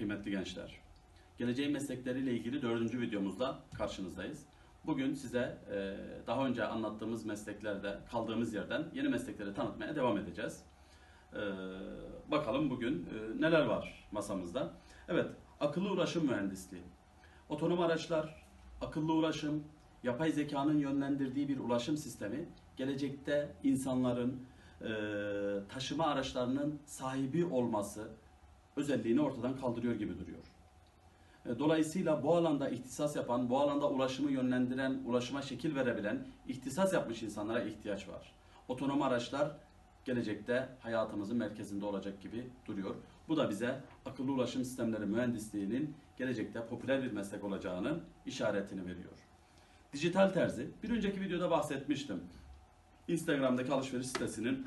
kıymetli gençler. Geleceğin meslekleriyle ilgili dördüncü videomuzda karşınızdayız. Bugün size e, daha önce anlattığımız mesleklerde kaldığımız yerden yeni meslekleri tanıtmaya devam edeceğiz. E, bakalım bugün e, neler var masamızda. Evet, akıllı ulaşım mühendisliği. Otonom araçlar, akıllı ulaşım, yapay zekanın yönlendirdiği bir ulaşım sistemi gelecekte insanların taşıma araçlarının sahibi olması özelliğini ortadan kaldırıyor gibi duruyor. E, Dolayısıyla bu alanda ihtisas yapan, bu alanda ulaşımı yönlendiren, ulaşıma şekil verebilen, ihtisas yapmış insanlara ihtiyaç var. Otonom araçlar gelecekte hayatımızın merkezinde olacak gibi duruyor. Bu da bize akıllı ulaşım sistemleri mühendisliğinin gelecekte popüler bir meslek olacağının işaretini veriyor. Dijital terzi, bir önceki videoda bahsetmiştim. Instagram'daki alışveriş sitesinin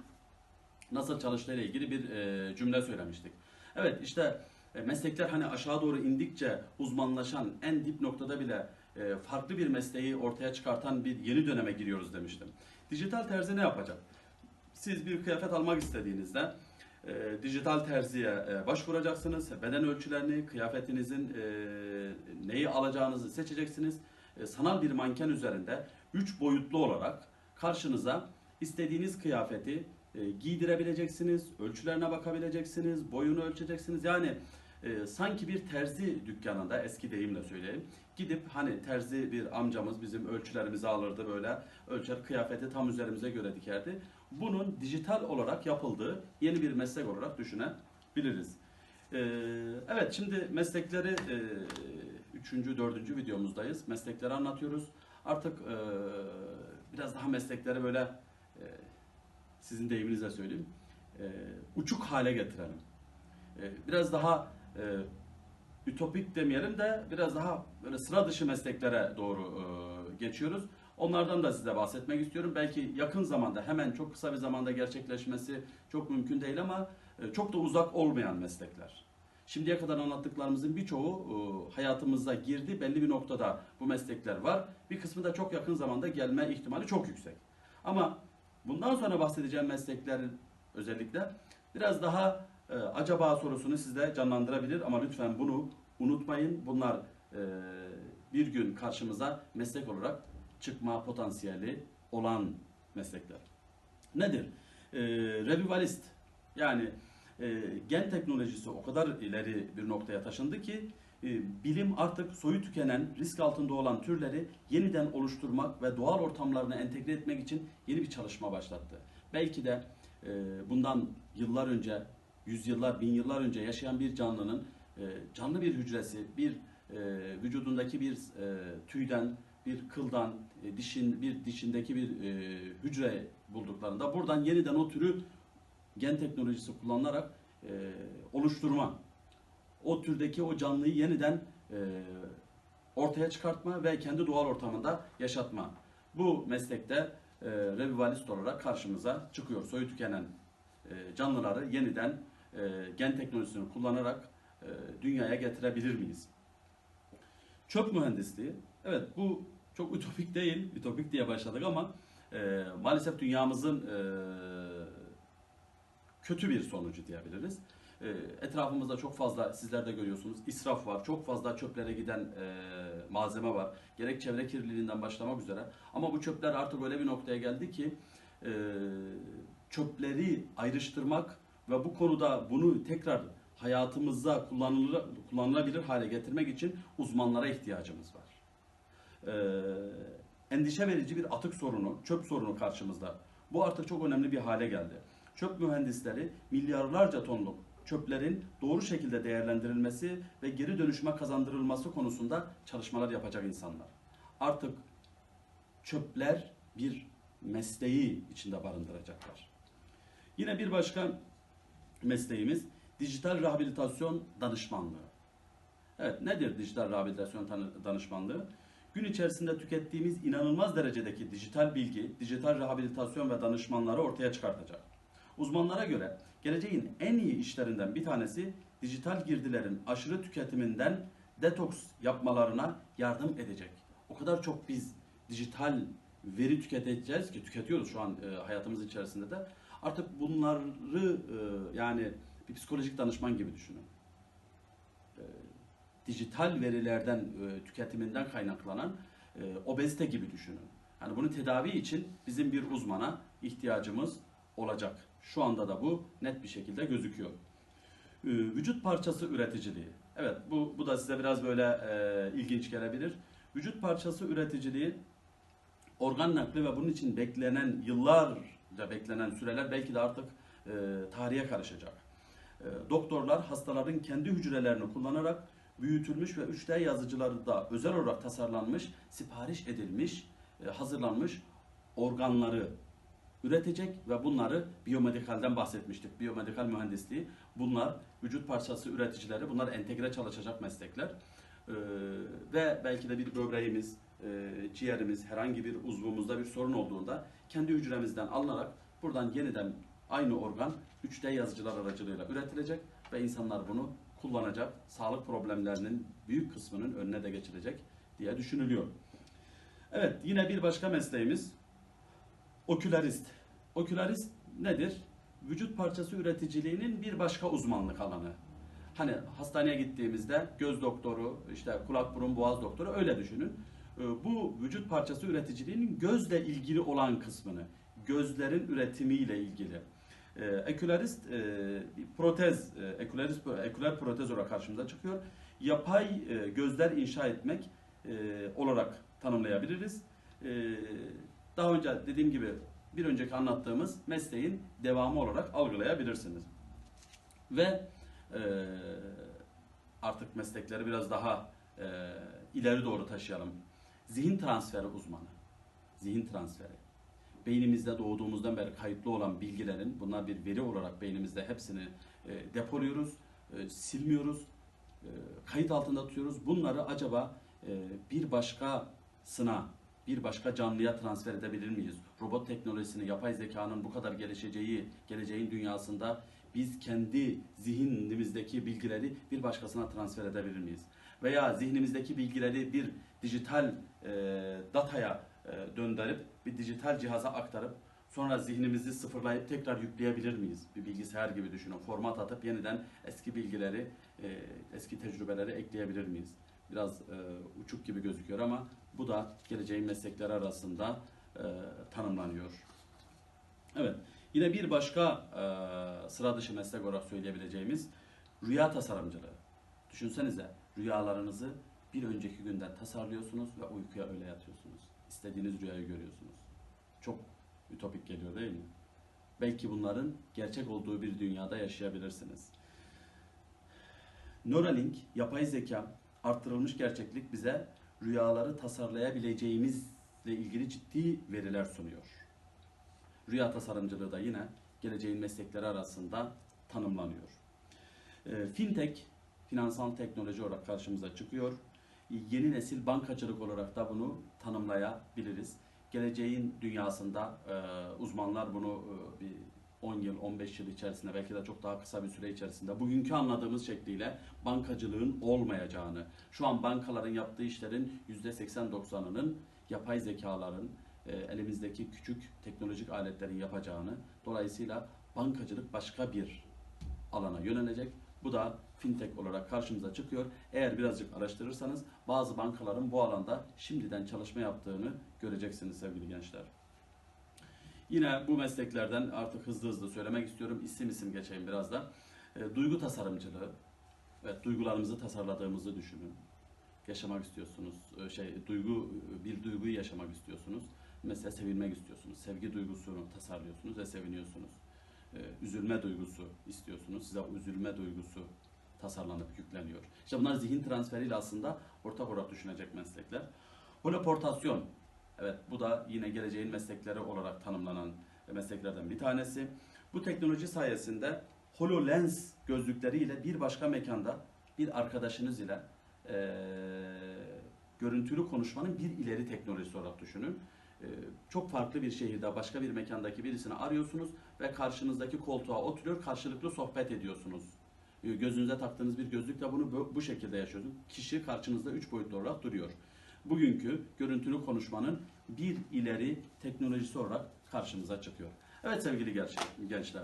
nasıl çalıştığı ile ilgili bir e, cümle söylemiştik. Evet işte e, meslekler hani aşağı doğru indikçe uzmanlaşan en dip noktada bile e, farklı bir mesleği ortaya çıkartan bir yeni döneme giriyoruz demiştim. Dijital terzi ne yapacak? Siz bir kıyafet almak istediğinizde e, dijital terziye e, başvuracaksınız. Beden ölçülerini, kıyafetinizin e, neyi alacağınızı seçeceksiniz. E, sanal bir manken üzerinde 3 boyutlu olarak karşınıza istediğiniz kıyafeti e, giydirebileceksiniz, ölçülerine bakabileceksiniz, boyunu ölçeceksiniz. Yani e, sanki bir terzi dükkanında eski deyimle söyleyeyim. Gidip hani terzi bir amcamız bizim ölçülerimizi alırdı böyle ölçer kıyafeti tam üzerimize göre dikerdi. Bunun dijital olarak yapıldığı yeni bir meslek olarak düşünebiliriz. E, evet şimdi meslekleri e, üçüncü, dördüncü videomuzdayız. Meslekleri anlatıyoruz. Artık e, biraz daha meslekleri böyle sizin deyiminizle söyleyeyim e, uçuk hale getirelim. E, biraz daha e, ütopik demeyelim de biraz daha böyle sıra dışı mesleklere doğru e, geçiyoruz. Onlardan da size bahsetmek istiyorum. Belki yakın zamanda hemen çok kısa bir zamanda gerçekleşmesi çok mümkün değil ama e, çok da uzak olmayan meslekler. Şimdiye kadar anlattıklarımızın birçoğu e, hayatımıza girdi. Belli bir noktada bu meslekler var. Bir kısmı da çok yakın zamanda gelme ihtimali çok yüksek. Ama bundan sonra bahsedeceğim mesleklerin özellikle biraz daha e, acaba sorusunu sizde canlandırabilir ama lütfen bunu unutmayın. Bunlar e, bir gün karşımıza meslek olarak çıkma potansiyeli olan meslekler. Nedir? E, revivalist yani e, gen teknolojisi o kadar ileri bir noktaya taşındı ki bilim artık soyu tükenen, risk altında olan türleri yeniden oluşturmak ve doğal ortamlarına entegre etmek için yeni bir çalışma başlattı. Belki de e, bundan yıllar önce, yüzyıllar, bin yıllar önce yaşayan bir canlının e, canlı bir hücresi, bir e, vücudundaki bir e, tüyden, bir kıldan, e, dişin bir dişindeki bir e, hücre bulduklarında buradan yeniden o türü gen teknolojisi kullanılarak e, oluşturma, o türdeki o canlıyı yeniden e, ortaya çıkartma ve kendi doğal ortamında yaşatma. Bu meslekte e, revivalist olarak karşımıza çıkıyor. Soyu tükenen e, canlıları yeniden e, gen teknolojisini kullanarak e, dünyaya getirebilir miyiz? Çöp mühendisliği, evet bu çok ütopik değil, ütopik diye başladık ama e, maalesef dünyamızın e, kötü bir sonucu diyebiliriz. E, etrafımızda çok fazla sizler de görüyorsunuz israf var. Çok fazla çöplere giden e, malzeme var. Gerek çevre kirliliğinden başlamak üzere. Ama bu çöpler artık öyle bir noktaya geldi ki e, çöpleri ayrıştırmak ve bu konuda bunu tekrar hayatımızda kullanılır, kullanılabilir hale getirmek için uzmanlara ihtiyacımız var. E, endişe verici bir atık sorunu, çöp sorunu karşımızda. Bu artık çok önemli bir hale geldi. Çöp mühendisleri milyarlarca tonluk çöplerin doğru şekilde değerlendirilmesi ve geri dönüşüme kazandırılması konusunda çalışmalar yapacak insanlar. Artık çöpler bir mesleği içinde barındıracaklar. Yine bir başka mesleğimiz dijital rehabilitasyon danışmanlığı. Evet nedir dijital rehabilitasyon danışmanlığı? Gün içerisinde tükettiğimiz inanılmaz derecedeki dijital bilgi, dijital rehabilitasyon ve danışmanları ortaya çıkartacak. Uzmanlara göre geleceğin en iyi işlerinden bir tanesi dijital girdilerin aşırı tüketiminden detoks yapmalarına yardım edecek. O kadar çok biz dijital veri tüketeceğiz ki tüketiyoruz şu an e, hayatımız içerisinde de. Artık bunları e, yani bir psikolojik danışman gibi düşünün. E, dijital verilerden e, tüketiminden kaynaklanan e, obezite gibi düşünün. Hani bunu tedavi için bizim bir uzmana ihtiyacımız olacak. Şu anda da bu net bir şekilde gözüküyor. E, vücut parçası üreticiliği. Evet bu, bu da size biraz böyle e, ilginç gelebilir. Vücut parçası üreticiliği organ nakli ve bunun için beklenen yıllarca beklenen süreler belki de artık e, tarihe karışacak. E, doktorlar hastaların kendi hücrelerini kullanarak büyütülmüş ve 3D yazıcıları da özel olarak tasarlanmış, sipariş edilmiş, e, hazırlanmış organları üretecek ve bunları biyomedikalden bahsetmiştik. Biyomedikal mühendisliği bunlar vücut parçası üreticileri, bunlar entegre çalışacak meslekler. Ee, ve belki de bir böbreğimiz, e, ciğerimiz, herhangi bir uzvumuzda bir sorun olduğunda kendi hücremizden alınarak buradan yeniden aynı organ 3D yazıcılar aracılığıyla üretilecek ve insanlar bunu kullanacak. Sağlık problemlerinin büyük kısmının önüne de geçilecek diye düşünülüyor. Evet, yine bir başka mesleğimiz okülarist. Okülarist nedir? Vücut parçası üreticiliğinin bir başka uzmanlık alanı. Hani hastaneye gittiğimizde göz doktoru, işte kulak burun boğaz doktoru öyle düşünün. Ee, Bu vücut parçası üreticiliğinin gözle ilgili olan kısmını, gözlerin üretimiyle ilgili. Ee, Ekülerist e, protez, e, ekülerist, eküler protez olarak karşımıza çıkıyor. Yapay e, gözler inşa etmek olarak tanımlayabiliriz. Daha önce dediğim gibi bir önceki anlattığımız mesleğin devamı olarak algılayabilirsiniz. Ve e, artık meslekleri biraz daha e, ileri doğru taşıyalım. Zihin transferi uzmanı. Zihin transferi. Beynimizde doğduğumuzdan beri kayıtlı olan bilgilerin, bunlar bir veri olarak beynimizde hepsini e, depoluyoruz, e, silmiyoruz, e, kayıt altında tutuyoruz. Bunları acaba e, bir başkasına, bir başka canlıya transfer edebilir miyiz? Robot teknolojisini, yapay zekanın bu kadar gelişeceği, geleceğin dünyasında biz kendi zihnimizdeki bilgileri bir başkasına transfer edebilir miyiz? Veya zihnimizdeki bilgileri bir dijital e, dataya e, döndürüp, bir dijital cihaza aktarıp sonra zihnimizi sıfırlayıp tekrar yükleyebilir miyiz? Bir bilgisayar gibi düşünün. Format atıp yeniden eski bilgileri, e, eski tecrübeleri ekleyebilir miyiz? Biraz e, uçuk gibi gözüküyor ama bu da geleceğin meslekleri arasında e, tanımlanıyor. Evet. Yine bir başka e, sıra dışı meslek olarak söyleyebileceğimiz rüya tasarımcılığı. Düşünsenize rüyalarınızı bir önceki günden tasarlıyorsunuz ve uykuya öyle yatıyorsunuz. İstediğiniz rüyayı görüyorsunuz. Çok ütopik geliyor değil mi? Belki bunların gerçek olduğu bir dünyada yaşayabilirsiniz. Neuralink, yapay zeka, arttırılmış gerçeklik bize rüyaları tasarlayabileceğimizle ilgili ciddi veriler sunuyor. Rüya tasarımcılığı da yine geleceğin meslekleri arasında tanımlanıyor. E, Fintech, finansal teknoloji olarak karşımıza çıkıyor. Yeni nesil bankacılık olarak da bunu tanımlayabiliriz. Geleceğin dünyasında e, uzmanlar bunu e, bir 10 yıl, 15 yıl içerisinde belki de çok daha kısa bir süre içerisinde bugünkü anladığımız şekliyle bankacılığın olmayacağını, şu an bankaların yaptığı işlerin %80-90'ının yapay zekaların, e, elimizdeki küçük teknolojik aletlerin yapacağını, dolayısıyla bankacılık başka bir alana yönelecek. Bu da fintech olarak karşımıza çıkıyor. Eğer birazcık araştırırsanız bazı bankaların bu alanda şimdiden çalışma yaptığını göreceksiniz sevgili gençler. Yine bu mesleklerden artık hızlı hızlı söylemek istiyorum. İsim isim geçeyim biraz da. E, duygu tasarımcılığı. Evet, duygularımızı tasarladığımızı düşünün. Yaşamak istiyorsunuz. E, şey, duygu bir duyguyu yaşamak istiyorsunuz. Mesela sevilmek istiyorsunuz. Sevgi duygusunu tasarlıyorsunuz ve seviniyorsunuz. E, üzülme duygusu istiyorsunuz. Size üzülme duygusu tasarlanıp yükleniyor. İşte bunlar zihin transferiyle aslında ortak olarak düşünecek meslekler. Holoportasyon. Evet bu da yine geleceğin meslekleri olarak tanımlanan mesleklerden bir tanesi. Bu teknoloji sayesinde HoloLens gözlükleriyle bir başka mekanda bir arkadaşınız ile eee, görüntülü konuşmanın bir ileri teknolojisi olarak düşünün. Eee, çok farklı bir şehirde başka bir mekandaki birisini arıyorsunuz ve karşınızdaki koltuğa oturuyor karşılıklı sohbet ediyorsunuz. Eee, Gözünüze taktığınız bir gözlükle bunu bu, bu şekilde yaşıyorsunuz. Kişi karşınızda üç boyutlu olarak duruyor bugünkü görüntülü konuşmanın bir ileri teknolojisi olarak karşımıza çıkıyor. Evet sevgili genç- gençler.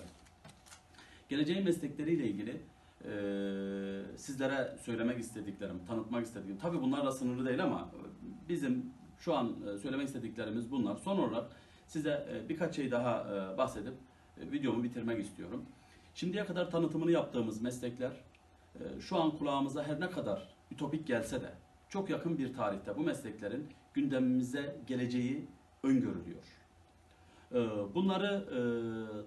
Geleceğin meslekleriyle ilgili e, sizlere söylemek istediklerim, tanıtmak istediklerim. Tabii bunlarla sınırlı değil ama bizim şu an söylemek istediklerimiz bunlar. Son olarak size birkaç şey daha bahsedip videomu bitirmek istiyorum. Şimdiye kadar tanıtımını yaptığımız meslekler şu an kulağımıza her ne kadar ütopik gelse de çok yakın bir tarihte bu mesleklerin gündemimize geleceği öngörülüyor. E, Bunları e,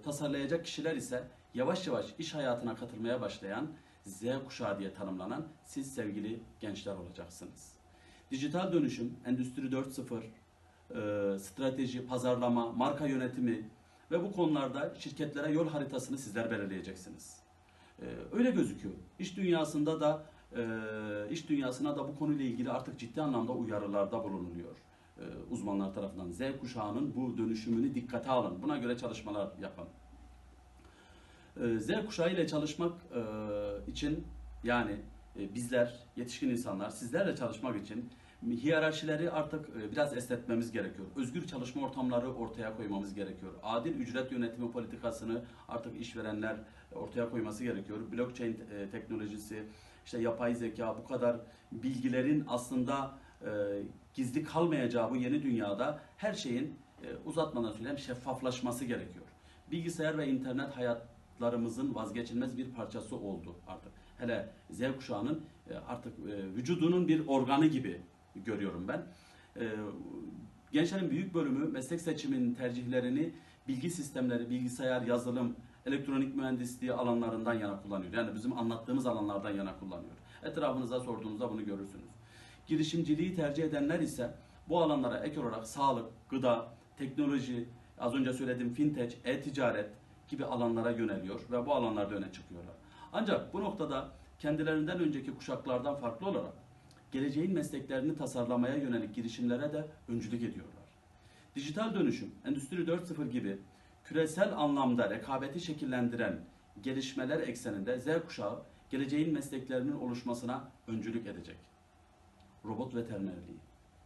tasarlayacak kişiler ise yavaş yavaş iş hayatına katılmaya başlayan Z kuşağı diye tanımlanan siz sevgili gençler olacaksınız. Dijital dönüşüm, Endüstri 4.0, e, strateji, pazarlama, marka yönetimi ve bu konularda şirketlere yol haritasını sizler belirleyeceksiniz. E, Öyle gözüküyor. İş dünyasında da iş dünyasına da bu konuyla ilgili artık ciddi anlamda uyarılarda bulunuluyor e, uzmanlar tarafından. Z kuşağının bu dönüşümünü dikkate alın. Buna göre çalışmalar yapın. E, Z kuşağı ile çalışmak e, için yani e, bizler yetişkin insanlar sizlerle çalışmak için hiyerarşileri artık e, biraz esnetmemiz gerekiyor. Özgür çalışma ortamları ortaya koymamız gerekiyor. Adil ücret yönetimi politikasını artık işverenler ortaya koyması gerekiyor. Blockchain teknolojisi, işte yapay zeka bu kadar bilgilerin aslında e, gizli kalmayacağı bu yeni dünyada her şeyin e, uzatmadan söyleyeyim şeffaflaşması gerekiyor. Bilgisayar ve internet hayatlarımızın vazgeçilmez bir parçası oldu artık. Hele Z kuşağının e, artık e, vücudunun bir organı gibi görüyorum ben. E, gençlerin büyük bölümü meslek seçiminin tercihlerini bilgi sistemleri, bilgisayar, yazılım, elektronik mühendisliği alanlarından yana kullanıyor. Yani bizim anlattığımız alanlardan yana kullanıyor. Etrafınıza sorduğunuzda bunu görürsünüz. Girişimciliği tercih edenler ise bu alanlara ek olarak sağlık, gıda, teknoloji, az önce söylediğim fintech, e-ticaret gibi alanlara yöneliyor ve bu alanlarda öne çıkıyorlar. Ancak bu noktada kendilerinden önceki kuşaklardan farklı olarak geleceğin mesleklerini tasarlamaya yönelik girişimlere de öncülük ediyorlar. Dijital dönüşüm, Endüstri 4.0 gibi küresel anlamda rekabeti şekillendiren gelişmeler ekseninde Z kuşağı geleceğin mesleklerinin oluşmasına öncülük edecek. Robot veterinerliği,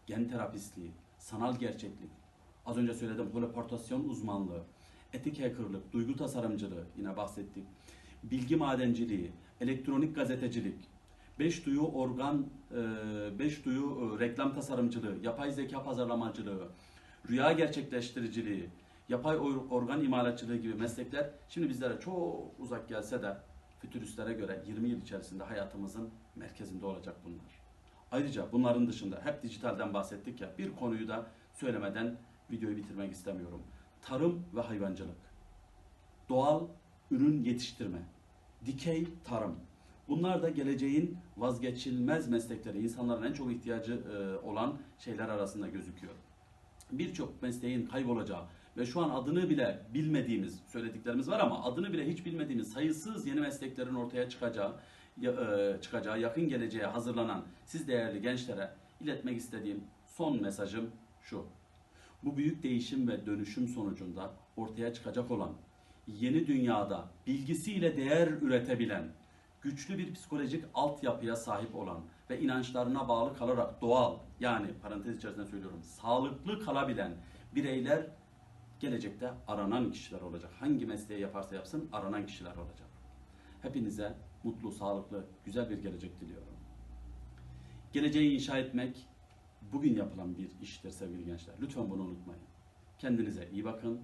gen terapistliği, sanal gerçeklik, az önce söyledim holoportasyon uzmanlığı, etik hackerlık, duygu tasarımcılığı yine bahsettik. Bilgi madenciliği, elektronik gazetecilik, beş duyu organ, e, beş duyu e, reklam tasarımcılığı, yapay zeka pazarlamacılığı, rüya gerçekleştiriciliği, yapay or- organ imalatçılığı gibi meslekler şimdi bizlere çok uzak gelse de fütüristlere göre 20 yıl içerisinde hayatımızın merkezinde olacak bunlar. Ayrıca bunların dışında hep dijitalden bahsettik ya bir konuyu da söylemeden videoyu bitirmek istemiyorum. Tarım ve hayvancılık. Doğal ürün yetiştirme. Dikey tarım. Bunlar da geleceğin vazgeçilmez meslekleri, insanların en çok ihtiyacı e, olan şeyler arasında gözüküyor. Birçok mesleğin kaybolacağı ve şu an adını bile bilmediğimiz söylediklerimiz var ama adını bile hiç bilmediğimiz sayısız yeni mesleklerin ortaya çıkacağı e, çıkacağı yakın geleceğe hazırlanan siz değerli gençlere iletmek istediğim son mesajım şu. Bu büyük değişim ve dönüşüm sonucunda ortaya çıkacak olan yeni dünyada bilgisiyle değer üretebilen, güçlü bir psikolojik altyapıya sahip olan ve inançlarına bağlı kalarak doğal yani parantez içerisinde söylüyorum sağlıklı kalabilen bireyler Gelecekte aranan kişiler olacak. Hangi mesleği yaparsa yapsın aranan kişiler olacak. Hepinize mutlu, sağlıklı, güzel bir gelecek diliyorum. Geleceği inşa etmek bugün yapılan bir iştir sevgili gençler. Lütfen bunu unutmayın. Kendinize iyi bakın.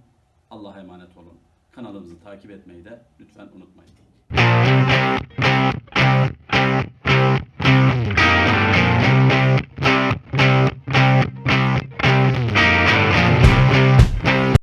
Allah'a emanet olun. Kanalımızı takip etmeyi de lütfen unutmayın.